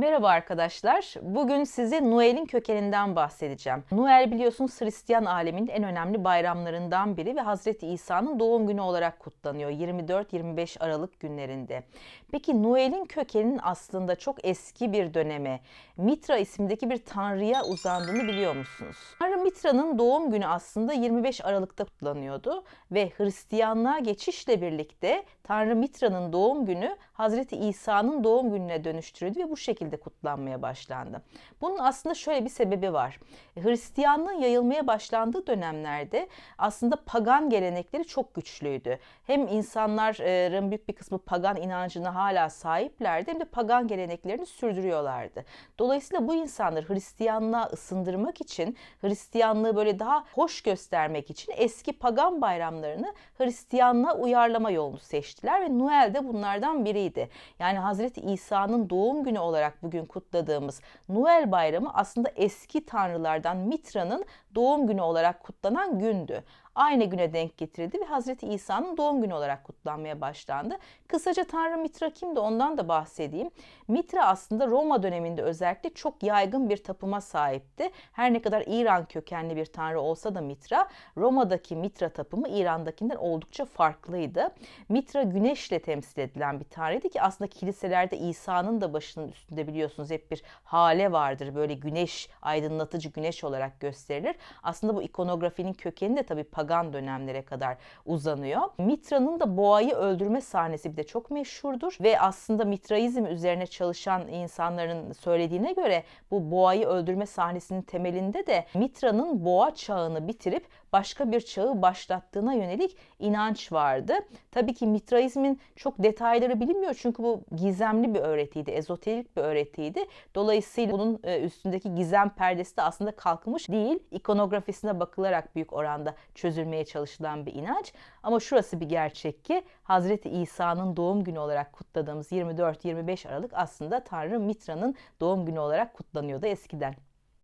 Merhaba arkadaşlar. Bugün size Noel'in kökeninden bahsedeceğim. Noel biliyorsunuz Hristiyan aleminin en önemli bayramlarından biri ve Hazreti İsa'nın doğum günü olarak kutlanıyor 24-25 Aralık günlerinde. Peki Noel'in kökeninin aslında çok eski bir döneme, Mitra isimdeki bir tanrıya uzandığını biliyor musunuz? Tanrı Mitra'nın doğum günü aslında 25 Aralık'ta kutlanıyordu ve Hristiyanlığa geçişle birlikte Tanrı Mitra'nın doğum günü Hazreti İsa'nın doğum gününe dönüştürüldü ve bu şekilde kutlanmaya başlandı. Bunun aslında şöyle bir sebebi var. Hristiyanlığın yayılmaya başlandığı dönemlerde aslında pagan gelenekleri çok güçlüydü. Hem insanların büyük bir kısmı pagan inancına hala sahiplerdi hem de pagan geleneklerini sürdürüyorlardı. Dolayısıyla bu insanlar Hristiyanlığa ısındırmak için, Hristiyanlığı böyle daha hoş göstermek için eski pagan bayramlarını Hristiyanlığa uyarlama yolunu seçtiler ve Noel de bunlardan biriydi. Yani Hazreti İsa'nın doğum günü olarak bugün kutladığımız Noel bayramı aslında eski tanrılardan Mitra'nın doğum günü olarak kutlanan gündü aynı güne denk getirildi ve Hazreti İsa'nın doğum günü olarak kutlanmaya başlandı. Kısaca Tanrı Mitra kimdi ondan da bahsedeyim. Mitra aslında Roma döneminde özellikle çok yaygın bir tapıma sahipti. Her ne kadar İran kökenli bir tanrı olsa da Mitra, Roma'daki Mitra tapımı İran'dakinden oldukça farklıydı. Mitra güneşle temsil edilen bir tanrıydı ki aslında kiliselerde İsa'nın da başının üstünde biliyorsunuz hep bir hale vardır. Böyle güneş, aydınlatıcı güneş olarak gösterilir. Aslında bu ikonografinin kökeni de tabii pagan dönemlere kadar uzanıyor. Mitra'nın da boğayı öldürme sahnesi bir de çok meşhurdur ve aslında Mitraizm üzerine çalışan insanların söylediğine göre bu boğayı öldürme sahnesinin temelinde de Mitra'nın boğa çağını bitirip başka bir çağı başlattığına yönelik inanç vardı. Tabii ki Mitraizmin çok detayları bilinmiyor çünkü bu gizemli bir öğretiydi, ezoterik bir öğretiydi. Dolayısıyla bunun e, üstündeki gizem perdesi de aslında kalkmış değil. İkonografisine bakılarak büyük oranda çözülmeye çalışılan bir inanç. Ama şurası bir gerçek ki Hazreti İsa'nın doğum günü olarak kutladığımız 24-25 Aralık aslında Tanrı Mitra'nın doğum günü olarak kutlanıyordu eskiden.